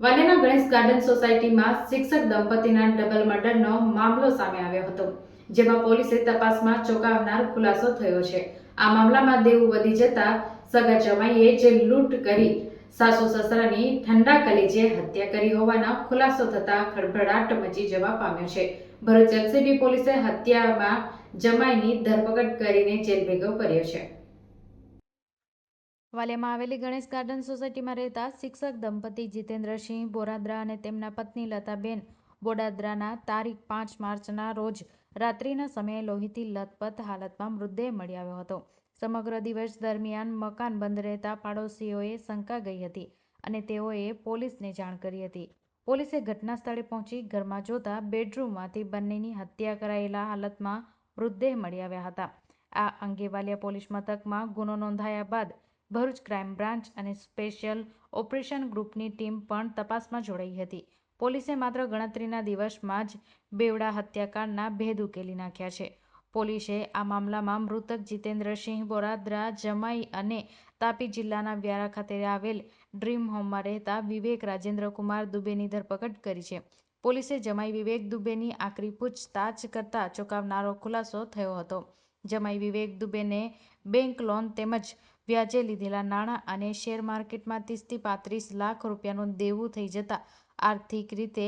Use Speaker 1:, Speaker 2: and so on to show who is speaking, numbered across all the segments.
Speaker 1: વાલિયાના Ganesh garden સોસાયટીમાં શિક્ષક દંપતીના double મર્ડરનો મામલો સામે આવ્યો હતો, જેમાં પોલીસે તપાસમાં ચોંકાવનાર ખુલાસો થયો છે. આ મામલામાં દેવું વધી જતા સગા જમાઈએ જે લૂંટ કરી સાસુ સસરાની ઠંડા કલેજે હત્યા કરી હોવાનો ખુલાસો થતા ખળભળાટ મચી જવા પામ્યો છે. ભરૂચ એલસીબી પોલીસે હત્યામાં જમાઈની ધરપકડ કરીને જેલ ભેગો કર્યો છે. વાલિયામાં આવેલી ગણેશ ગાર્ડન સોસાયટીમાં રહેતા શિક્ષક દંપતી જીતેન્દ્રસિંહ બોરાદ્રા અને તેમના પત્ની લતાબેન બોડાદ્રાના તારીખ પાંચ માર્ચના રોજ રાત્રિના સમયે લોહીથી લથપથ હાલતમાં મૃતદેહ મળી આવ્યો હતો. સમગ્ર દિવસ દરમિયાન મકાન બંધ રહેતા પાડોશીઓએ શંકા ગઈ હતી અને તેઓએ પોલીસને જાણ કરી હતી. પોલીસે ઘટના સ્થળે પહોંચી ઘરમાં જોતા બેડરૂમમાંથી બંનેની હત્યા કરાયેલા હાલતમાં મૃતદેહ મળી આવ્યા હતા. આ અંગે વાલિયા પોલીસ મથકમાં ગુનો નોંધાયા બાદ ભરૂચ ક્રાઇમ બ્રાન્ચ અને સ્પેશિયલ ઓપરેશન ગ્રુપની ટીમ પણ તપાસમાં જોડાઈ હતી. પોલીસે માત્ર ગણતરીના દિવસમાં જ બેવડા હત્યાકાંડના ભેદ ઉકેલી નાખ્યા છે. પોલીસે આ મામલામાં મૃતક જીતેન્દ્રસિંહ બોરાદ્રા જમાઈ અને તાપી જિલ્લાના વ્યારા ખાતે આવેલ ડ્રીમ હોમમાં રહેતા વિવેક રાજેન્દ્રકુમાર દુબેની ધરપકડ કરી છે. પોલીસે જમાઈ વિવેક દુબેની આકરી પૂછતાછ કરતા ચોંકાવનારો ખુલાસો થયો હતો. જમાઈ વિવેક દુબેને બેંક લોન તેમજ વ્યાજે લીધેલા નાણાં અને શેર માર્કેટમાં ત્રીસથી પાંત્રીસ લાખ રૂપિયાનું દેવું થઈ જતા આર્થિક રીતે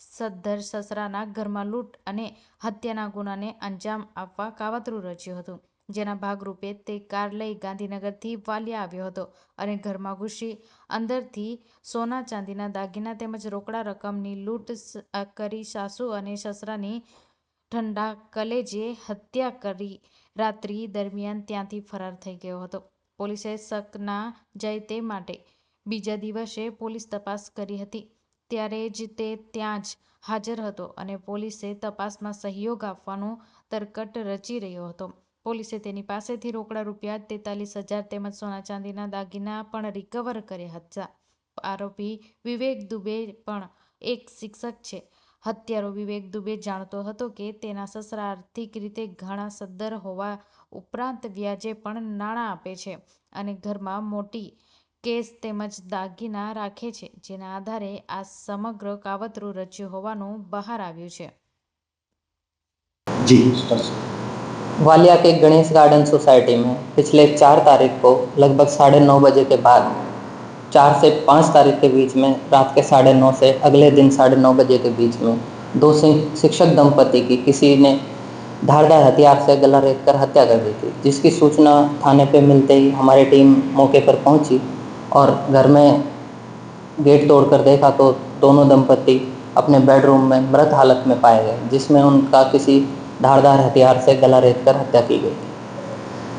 Speaker 1: સદ્ધર સસરાના ઘરમાં લૂંટ અને હત્યાના ગુનાને અંજામ આપવા કાવતરું રચ્યું હતું. જેના ભાગરૂપે તે કાર લઈ ગાંધીનગરથી વાલિયા આવ્યો હતો અને ઘરમાં ઘૂસી અંદરથી સોના, ચાંદીના દાગીના તેમજ રોકડા રકમની લૂંટ કરી સાસુ અને સસરાની ઠંડા કલેજે હત્યા કરી રાત્રિ દરમિયાન ત્યાંથી ફરાર થઈ ગયો હતો. પોલીસે શક ના જાય તે માટે બીજા દિવસે પોલીસ તપાસ કરી હતી. ત્યારે જ તે ત્યાં જ હાજર હતો અને પોલીસે તપાસમાં સહયોગ આપવાનો તરકટ રચી રહ્યો હતો. પોલીસે તેની પાસેથી રોકડા રૂપિયા તેતાલીસ હજાર તેમજ સોના ચાંદીના દાગીના પણ રિકવર કર્યા હતા. આરોપી વિવેક દુબે પણ એક શિક્ષક છે. હત્યારો વિવેક દુબે જાણતો હતો કે તેના સસરા આર્થિક રીતે ઘણા સદ્ધર હોવા ઉપરાંત વ્યાજે પણ નાણાં આપે છે અને ઘરમાં મોટી કેસ તેમજ દાગીના રાખે છે જેના આધારે આ સમગ્ર કાવતરું રચ્યું હોવાનું બહાર આવ્યું છે
Speaker 2: जी
Speaker 3: वालिया के गणेश गार्डन सोसाइटी में पिछले चार तारीख को लगभग साढ़े नौ बजे के बाद चार से पाँच तारीख के बीच में, रात के साढ़े नौ से अगले दिन साढ़े नौ बजे के बीच में दो शिक्षक दंपति की किसी ने धारदार हथियार से गला रेत कर हत्या कर दी थी, जिसकी सूचना थाने पे मिलते ही हमारी टीम मौके पर पहुँची और घर में गेट तोड़कर देखा तो दोनों दंपति अपने बेडरूम में मृत हालत में पाए गए, जिसमें उनका किसी धारदार हथियार से गला रेत कर हत्या की गई।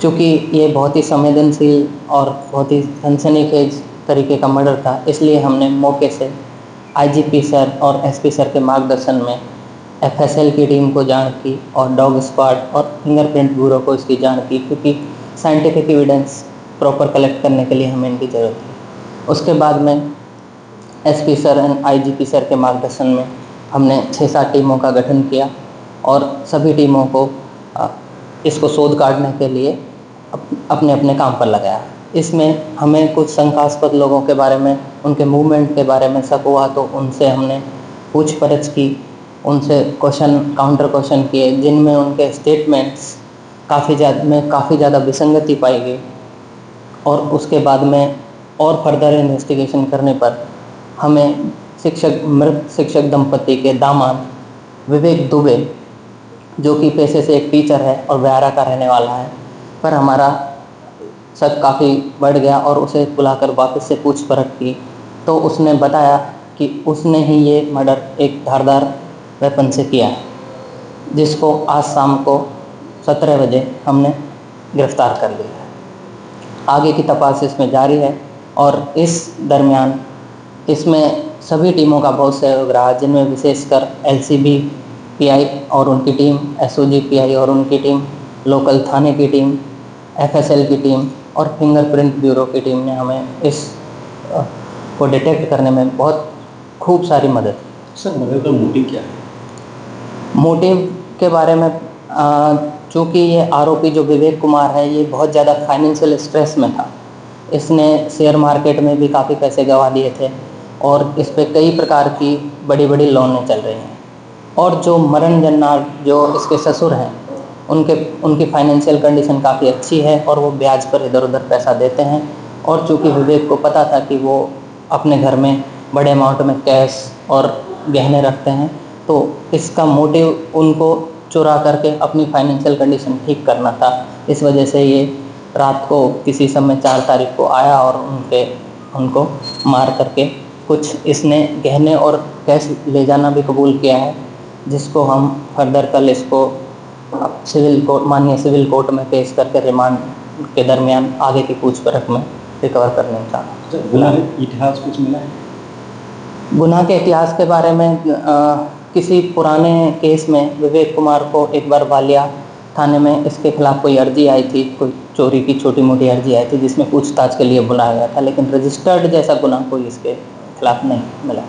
Speaker 3: चूँकि ये बहुत ही संवेदनशील और बहुत ही सनसनीखेज तरीके का मर्डर था, इसलिए हमने मौके से आईजीपी सर और एसपी सर के मार्गदर्शन में एफएसएल की टीम को जान की और डॉग स्क्वाड और फिंगरप्रिंट ब्यूरो को इसकी जान की, क्योंकि साइंटिफिक एविडेंस प्रॉपर कलेक्ट करने के लिए हमें इनकी ज़रूरत थी। उसके बाद में SP sir and IGP sir के मार्गदर्शन में हमने छः सात टीमों का गठन किया और सभी टीमों को इसको शोध काटने के लिए अपने अपने काम पर लगाया। इसमें हमें कुछ शंकास्पद लोगों के बारे में, उनके मूवमेंट के बारे में शक हुआ तो उनसे हमने पूछपरछ की, उनसे क्वेश्चन काउंटर क्वेश्चन किए, जिनमें उनके स्टेटमेंट्स काफ़ी ज़्यादा में काफ़ी ज़्यादा विसंगति पाई गई। और उसके बाद में और फर्दर इन्वेस्टिगेशन करने पर हमें शिक्षक, मृत शिक्षक दंपति के दामाद विवेक दुबे, जो कि पेशे से एक टीचर है और व्यारा का रहने वाला है, पर हमारा शक काफ़ी बढ़ गया और उसे बुलाकर वापस से पूछपरछ की। तो उसने बताया कि उसने ही ये मर्डर एक धारदार वेपन से किया, जिसको आज शाम को सत्रह बजे हमने गिरफ़्तार कर लिया है। आगे की तपास इसमें जारी है और इस दरमियान इसमें सभी टीमों का बहुत सहयोग रहा, जिनमें विशेषकर L C B P I और उनकी team S O G P I और उनकी टीम, लोकल थाने की टीम एफ़ एस एल की टीम और फिंगरप्रिंट ब्यूरो की टीम ने हमें इस को डिटेक्ट करने में बहुत खूब सारी मदद की।
Speaker 2: सर मर्डर का मोटिव क्या है?
Speaker 3: मोटिव के बारे में चूँकि ये आरोपी जो विवेक कुमार है ये बहुत ज़्यादा फाइनेंशियल स्ट्रेस में था। इसने शेयर मार्केट में भी काफ़ी पैसे गंवा दिए थे और इस पर कई प्रकार की बड़ी बड़ी लोनें चल रही हैं। और जो मरण जन्नार जो इसके ससुर हैं उनके, उनकी फाइनेंशियल कंडीशन काफ़ी अच्छी है और वो ब्याज पर इधर उधर पैसा देते हैं। और चूँकि विवेक को पता था कि वो अपने घर में बड़े अमाउंट में कैश और गहने रखते हैं तो इसका मोटिव उनको चुरा करके अपनी फाइनेंशियल कंडीशन ठीक करना था। इस वजह से ये रात को किसी समय चार तारीख को आया और उनके, उनको मार करके कुछ इसने गहने और कैश ले जाना भी कबूल किया है, जिसको हम फर्दर कल इसको अब सिविल कोर्ट माननीय सिविल कोर्ट में पेश करके रिमांड के दरमियान आगे की पूछपरछ में रिकवर करने का
Speaker 2: इतिहास कुछ मिला है?
Speaker 3: गुनाह के इतिहास के बारे में अ, किसी पुराने केस में विवेक कुमार को एक बार वालिया थाने में इसके खिलाफ कोई अर्जी आई थी कोई चोरी की छोटी मोटी अर्जी आई थी जिसमें पूछताछ के लिए बुलाया गया था लेकिन रजिस्टर्ड जैसा गुनाह कोई इसके खिलाफ नहीं मिला।